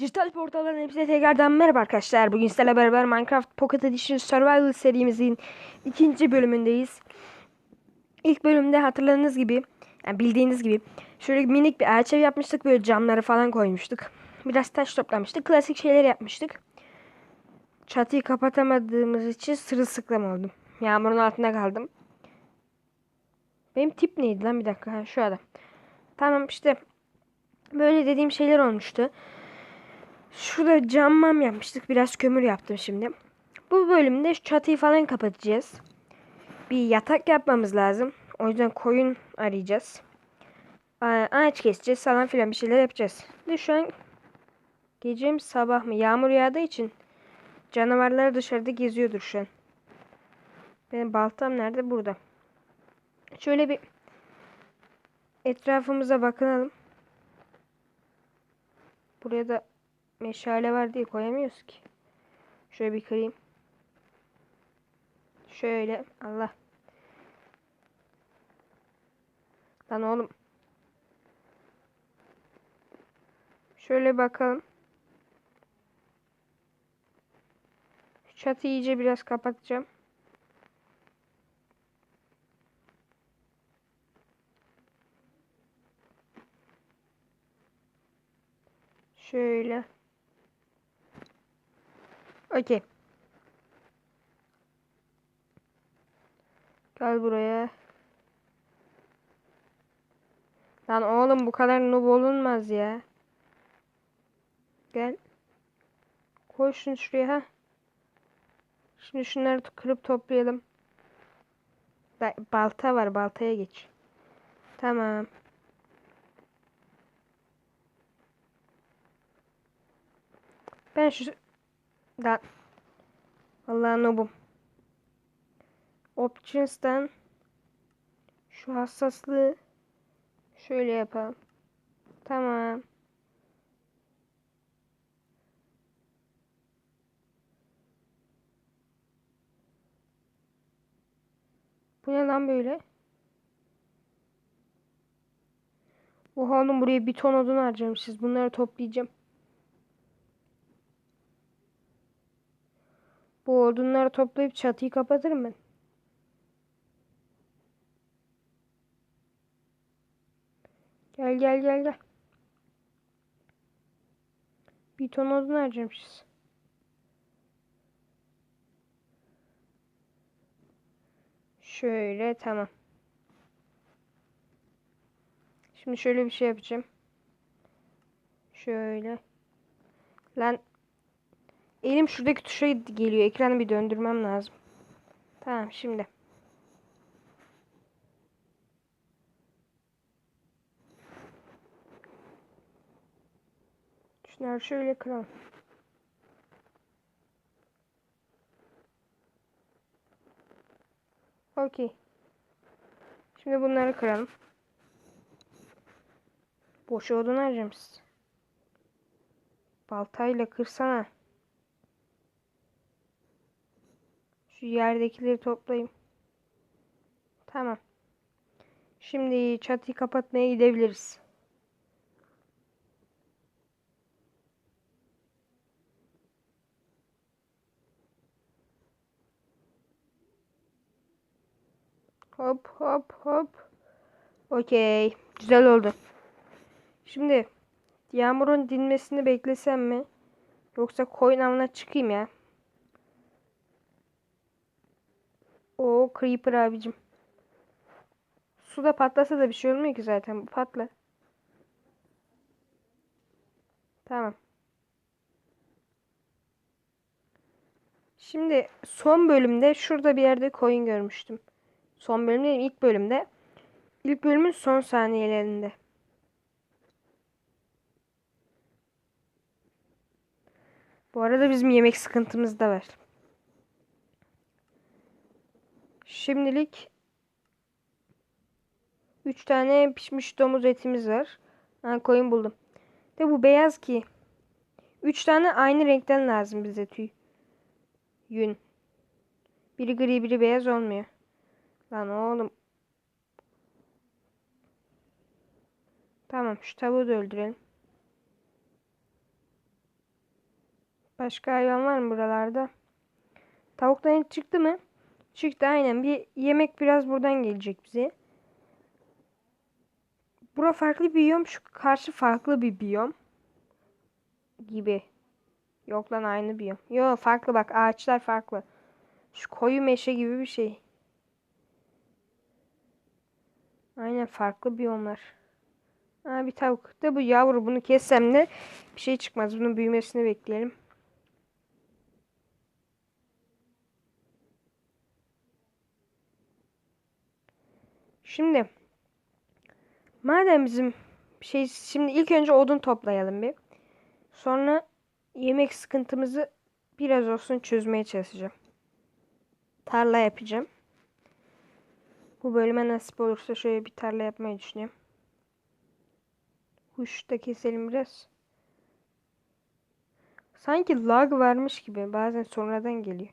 Dijital portalların hepsine tekrardan merhaba arkadaşlar. Bugün sizlerle beraber Minecraft Pocket Edition Survival serimizin ikinci bölümündeyiz. İlk bölümde hatırladığınız gibi, yani bildiğiniz gibi şöyle minik bir elçev yapmıştık. Böyle camları falan koymuştuk. Biraz taş toplamıştık. Klasik şeyler yapmıştık. Çatıyı kapatamadığımız için sırılsıklam oldum. Yağmurun altında kaldım. Benim tip neydi lan bir dakika. Ha, şu adam. Tamam işte böyle dediğim şeyler olmuştu. Şurada cam mam yapmıştık. Biraz kömür yaptım şimdi. Bu bölümde şu çatıyı falan kapatacağız. Bir yatak yapmamız lazım. O yüzden koyun arayacağız. Ağaç keseceğiz falan filan bir şeyler yapacağız. De şu an gece mi sabah mı yağmur yağdığı için canavarlar dışarıda geziyordur şu an. Benim baltam nerede? Burada. Şöyle bir etrafımıza bakınalım. Buraya da meşale var diye koyamıyoruz ki. Şöyle bir kırayım. Şöyle. Allah. Lan oğlum. Şöyle bakalım. Şu çatıyı iyice biraz kapatacağım. Şöyle. Okey. Gel buraya. Lan oğlum bu kadar noob olunmaz ya. Gel. Koy şunu şuraya ha. Şimdi şunları kırıp toplayalım. Da- balta var baltaya geç. Tamam. Ben şu da Vallahi noobum. Options'tan şu hassaslığı şöyle yapalım. Tamam. Bu ne lan böyle? Oha oğlum buraya bir ton odun harcamışız. Bunları toplayacağım. Bu toplayıp çatıyı kapatırım ben. Gel gel gel gel. Bir ton odun harcamışız. Şöyle tamam. Şimdi şöyle bir şey yapacağım. Şöyle. Lan Elim şuradaki tuşa geliyor. Ekranı bir döndürmem lazım. Tamam şimdi. Şunları şöyle kıralım. Okey. Şimdi bunları kıralım. Boş odun harcamışız. Baltayla kırsana. Şu yerdekileri toplayayım. Tamam. Şimdi çatıyı kapatmaya gidebiliriz. Hop hop hop. Okey. Güzel oldu. Şimdi yağmurun dinmesini beklesem mi? Yoksa koyun avına çıkayım ya. O Creeper abicim. Suda patlasa da bir şey olmuyor ki zaten. Patla. Tamam. Şimdi son bölümde şurada bir yerde koyun görmüştüm. Son bölümde ilk bölümde. İlk bölümün son saniyelerinde. Bu arada bizim yemek sıkıntımız da var. Şimdilik 3 tane pişmiş domuz etimiz var. Ha, koyun buldum. De bu beyaz ki. 3 tane aynı renkten lazım bize tüy. Yün. Biri gri biri beyaz olmuyor. Lan oğlum. Tamam şu tavuğu da öldürelim. Başka hayvan var mı buralarda? Tavuktan et çıktı mı? Çıktı aynen. Bir yemek biraz buradan gelecek bize. Bura farklı bir biyom. Şu karşı farklı bir biyom. Gibi. Yok lan aynı biyom. Yok farklı bak ağaçlar farklı. Şu koyu meşe gibi bir şey. Aynen farklı biyomlar. Ha bir tavuk da bu yavru bunu kessem de bir şey çıkmaz. Bunun büyümesini bekleyelim. Şimdi madem bizim şey şimdi ilk önce odun toplayalım bir. Sonra yemek sıkıntımızı biraz olsun çözmeye çalışacağım. Tarla yapacağım. Bu bölüme nasip olursa şöyle bir tarla yapmayı düşünüyorum. Kuş da keselim biraz. Sanki lag varmış gibi. Bazen sonradan geliyor.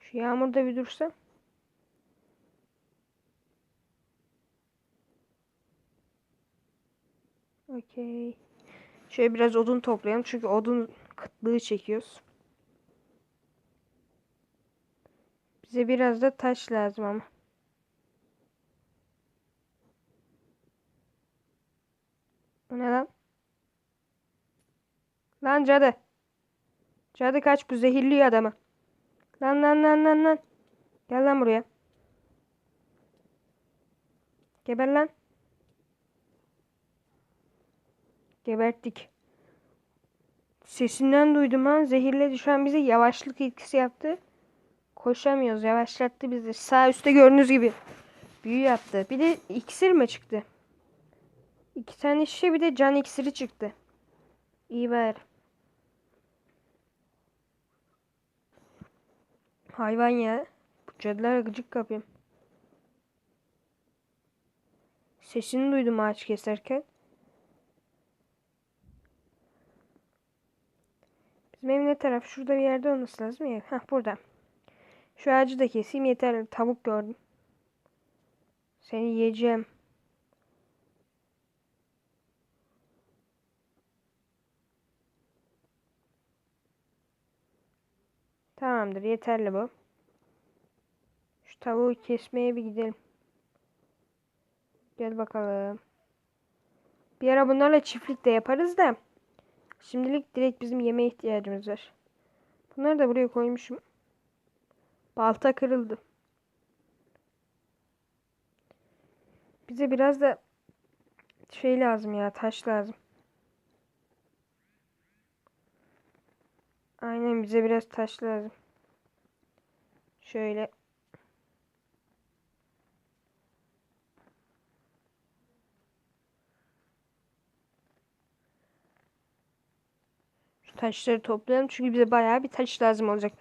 Şu yağmurda bir dursa. Okey. Şöyle biraz odun toplayalım. Çünkü odun kıtlığı çekiyoruz. Bize biraz da taş lazım ama. Bu ne lan? Lan cadı. Cadı kaç bu zehirliyor adamı. Lan lan lan lan lan. Gel lan buraya. Geber lan. Geberttik. Sesinden duydum ha. Zehirledi. Şu an bize yavaşlık etkisi yaptı. Koşamıyoruz. Yavaşlattı bizi. Sağ üstte gördüğünüz gibi. Büyü yaptı. Bir de iksir mi çıktı? İki tane şişe bir de can iksiri çıktı. İyi bari. Hayvan ya. Bu cadılara gıcık kapayım. Sesini duydum ağaç keserken. Ne taraf? Şurada bir yerde olması lazım ya. Hah burada. Şu ağacı da keseyim yeterli. Tavuk gördüm. Seni yiyeceğim. Tamamdır. Yeterli bu. Şu tavuğu kesmeye bir gidelim. Gel bakalım. Bir ara bunlarla çiftlik de yaparız da. Şimdilik direkt bizim yemeğe ihtiyacımız var. Bunları da buraya koymuşum. Balta kırıldı. Bize biraz da şey lazım ya taş lazım. Aynen bize biraz taş lazım. Şöyle. Taşları toplayalım çünkü bize bayağı bir taş lazım olacak.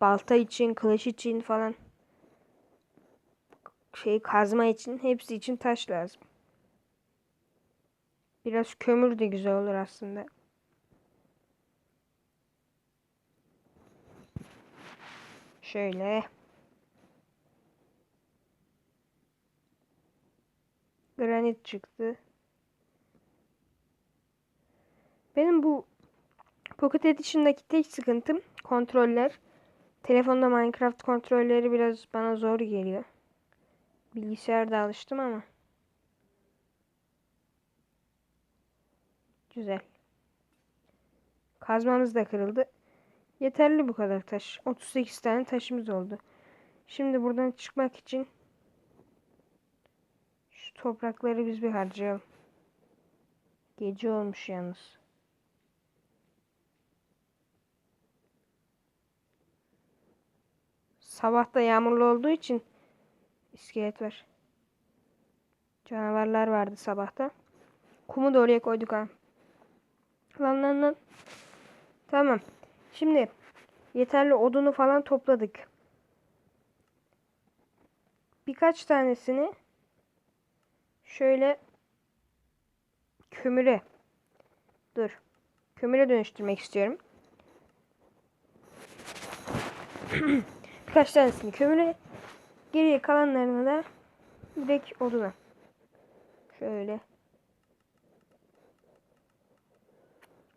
Balta için, kılıç için falan. Şey kazma için, hepsi için taş lazım. Biraz kömür de güzel olur aslında. Şöyle. Granit çıktı. Benim bu Pocket Edition'daki tek sıkıntım kontroller. Telefonda Minecraft kontrolleri biraz bana zor geliyor. Bilgisayarda alıştım ama. Güzel. Kazmamız da kırıldı. Yeterli bu kadar taş. 38 tane taşımız oldu. Şimdi buradan çıkmak için şu toprakları biz bir harcayalım. Gece olmuş yalnız. Sabah da yağmurlu olduğu için iskelet var. Canavarlar vardı sabahta. Kumu da oraya koyduk ha. Lan lan lan. Tamam. Şimdi yeterli odunu falan topladık. Birkaç tanesini şöyle kömüre dur. Kömüre dönüştürmek istiyorum. Birkaç tanesini kömüre geriye kalanlarını da direkt oduna. Şöyle.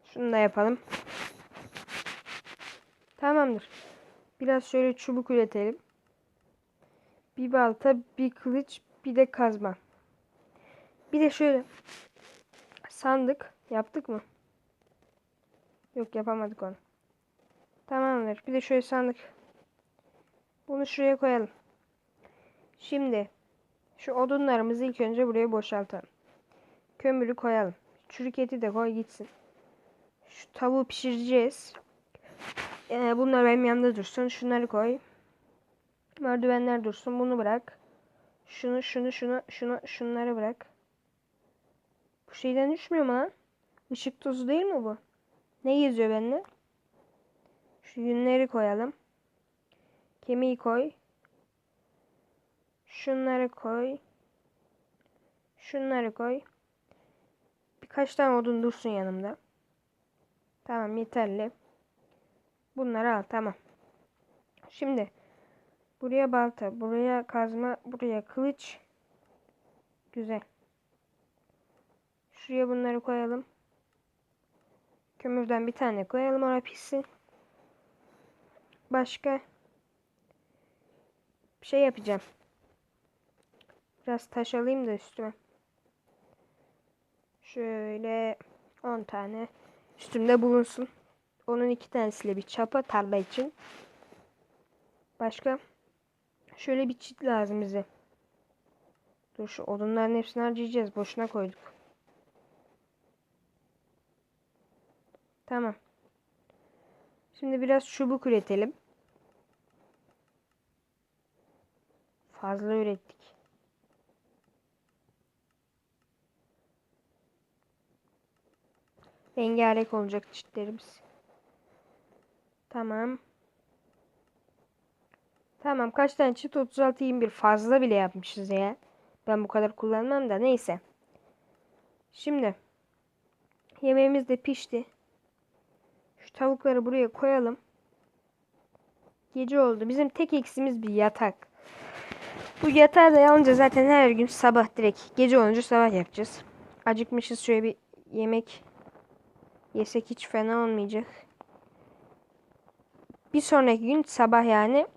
Şunu da yapalım. Tamamdır. Biraz şöyle çubuk üretelim. Bir balta, bir kılıç, bir de kazma. Bir de şöyle sandık yaptık mı? Yok yapamadık onu. Tamamdır. Bir de şöyle sandık. Bunu şuraya koyalım. Şimdi şu odunlarımızı ilk önce buraya boşaltalım. Kömürü koyalım. Çürük eti de koy gitsin. Şu tavuğu pişireceğiz. Ee, bunlar benim yanımda dursun. Şunları koy. Merdivenler dursun. Bunu bırak. Şunu, şunu, şunu, şunu, şunları bırak. Bu şeyden düşmüyor mu lan? Işık tozu değil mi bu? Ne geziyor bende? Şu yünleri koyalım. Kemiği koy. Şunları koy. Şunları koy. Birkaç tane odun dursun yanımda. Tamam yeterli. Bunları al tamam. Şimdi buraya balta, buraya kazma, buraya kılıç. Güzel. Şuraya bunları koyalım. Kömürden bir tane koyalım oraya pişsin. Başka bir şey yapacağım. Biraz taş alayım da üstüme. Şöyle 10 tane üstümde bulunsun. Onun iki tanesiyle bir çapa tarla için. Başka şöyle bir çit lazım bize. Dur şu odunların hepsini harcayacağız. Boşuna koyduk. Tamam. Şimdi biraz çubuk üretelim. Fazla ürettik. Rengarenk olacak çitlerimiz. Tamam. Tamam kaç tane çit 36 21 fazla bile yapmışız ya. Ben bu kadar kullanmam da neyse. Şimdi yemeğimiz de pişti. Şu tavukları buraya koyalım. Gece oldu. Bizim tek eksimiz bir yatak. Bu yatağı da yalnızca zaten her gün sabah direkt gece olunca sabah yapacağız. Acıkmışız şöyle bir yemek yesek hiç fena olmayacak. Bir sonraki gün sabah yani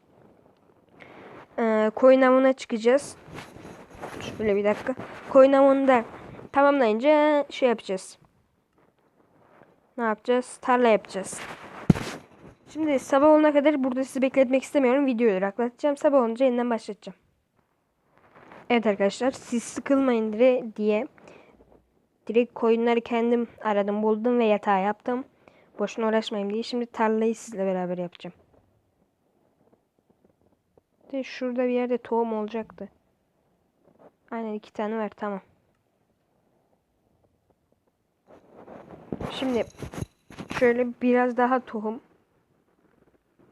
e, koyun avına çıkacağız. Şöyle bir dakika. Koyun avında tamamlayınca şey yapacağız. Ne yapacağız? Tarla yapacağız. Şimdi sabah olana kadar burada sizi bekletmek istemiyorum. Videoyu duraklatacağım. Sabah olunca yeniden başlatacağım. Evet arkadaşlar siz sıkılmayın dire diye direkt koyunları kendim aradım buldum ve yatağı yaptım. Boşuna uğraşmayayım diye. Şimdi tarlayı sizle beraber yapacağım. De şurada bir yerde tohum olacaktı. Aynen iki tane var tamam. Şimdi şöyle biraz daha tohum.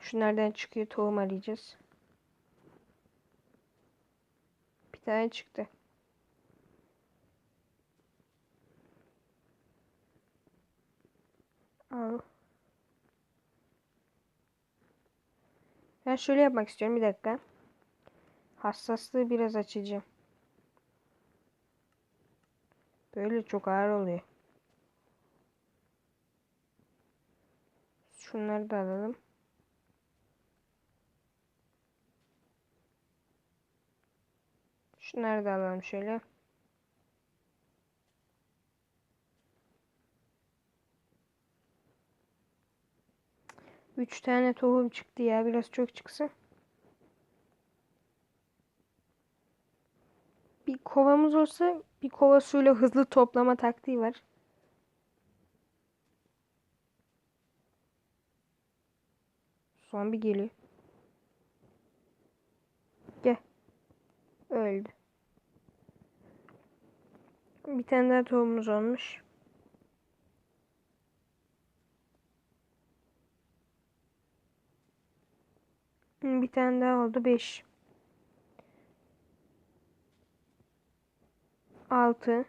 Şunlardan çıkıyor tohum arayacağız. Bir tane çıktı. Al. Ben şöyle yapmak istiyorum bir dakika. Hassaslığı biraz açacağım. Böyle çok ağır oluyor. Şunları da alalım. Şunları da alalım şöyle. Üç tane tohum çıktı ya. Biraz çok çıksın. Bir kovamız olsa bir kova suyla hızlı toplama taktiği var. Zombi geliyor. Gel. Öldü. Bir tane daha tohumumuz olmuş. Bir tane daha oldu. 5. 6.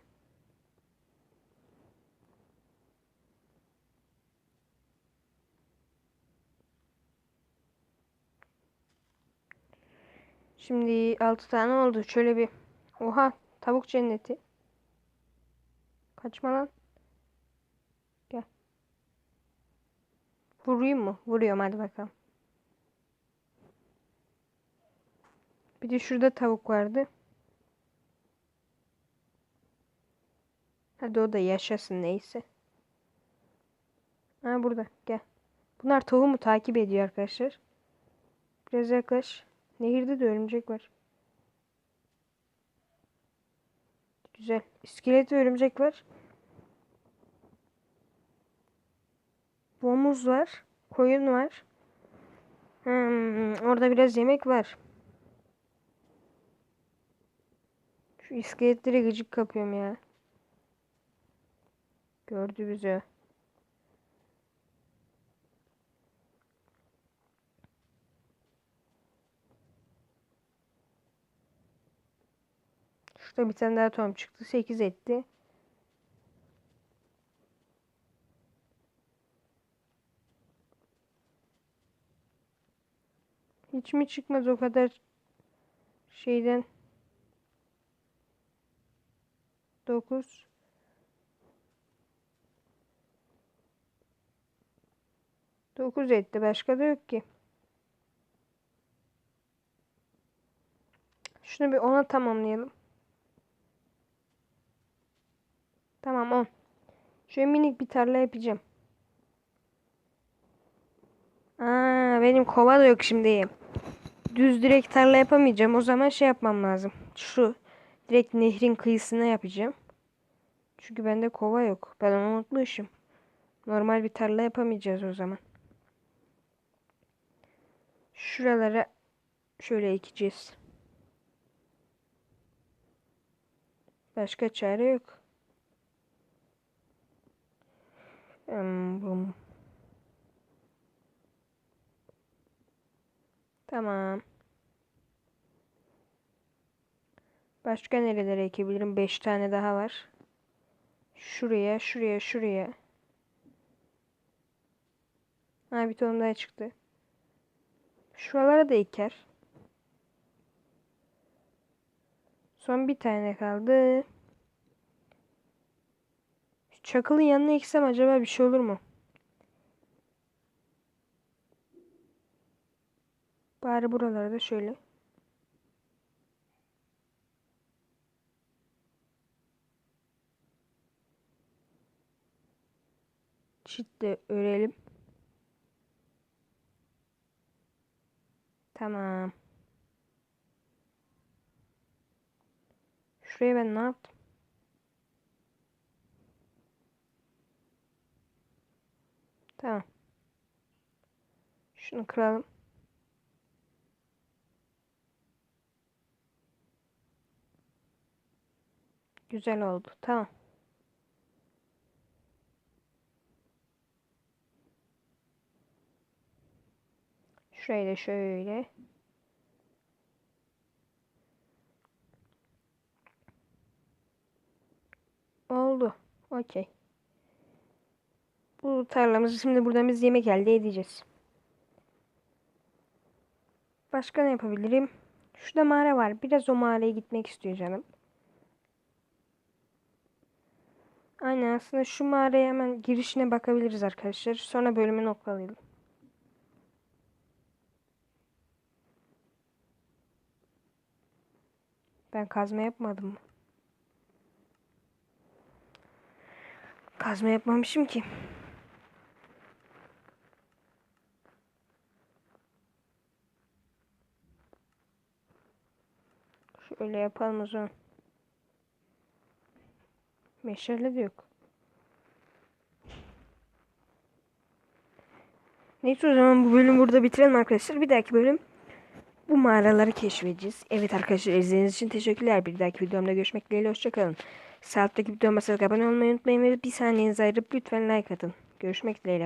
Şimdi 6 tane oldu. Şöyle bir Oha tavuk cenneti. Kaçma lan. Gel. Vurayım mı? Vuruyorum hadi bakalım. Bir de şurada tavuk vardı. Hadi o da yaşasın neyse. Ha burada gel. Bunlar tavuğumu takip ediyor arkadaşlar. Biraz yaklaş. Nehirde de örümcek var. Güzel. İskelet ve örümcek var. Domuz var. Koyun var. Hmm, orada biraz yemek var. Şu iskeletlere gıcık kapıyorum ya. Gördü bizi. Şurada bir tane daha tom çıktı. 8 etti. Hiç mi çıkmaz o kadar şeyden? 9 9 etti. Başka da yok ki. Şunu bir 10'a tamamlayalım. Tamam 10. Şöyle minik bir tarla yapacağım. Aa, benim kova da yok şimdi. Düz direkt tarla yapamayacağım. O zaman şey yapmam lazım. Şu direkt nehrin kıyısına yapacağım. Çünkü bende kova yok. Ben onu unutmuşum. Normal bir tarla yapamayacağız o zaman. Şuralara şöyle ekeceğiz. Başka çare yok. Hmm, bum. Tamam. Başka nerelere ekebilirim? 5 tane daha var. Şuraya, şuraya, şuraya. Ha bir ton daha çıktı. Şuralara da eker. Son bir tane kaldı. Çakılın yanına eksem acaba bir şey olur mu? Bari buralarda şöyle. Çitle örelim. Tamam. Şuraya ben ne yaptım? Tamam. Şunu kıralım. Güzel oldu. Tamam. Şurayı da şöyle. Oldu. Okey. Bu tarlamızı şimdi buradan biz yemek elde edeceğiz. Başka ne yapabilirim? Şurada mağara var. Biraz o mağaraya gitmek istiyor canım. Aynen aslında şu mağaraya hemen girişine bakabiliriz arkadaşlar. Sonra bölümü noktalayalım. Ben kazma yapmadım mı? Kazma yapmamışım ki. Şöyle yapalım o zaman. Meşale de yok. Neyse o zaman bu bölümü burada bitirelim arkadaşlar. Bir dahaki bölüm bu mağaraları keşfedeceğiz. Evet arkadaşlar izlediğiniz için teşekkürler. Bir dahaki videomda görüşmek dileğiyle. Hoşçakalın. Sağ alttaki videoma abone olmayı unutmayın ve bir saniyenizi ayırıp lütfen like atın. Görüşmek dileğiyle.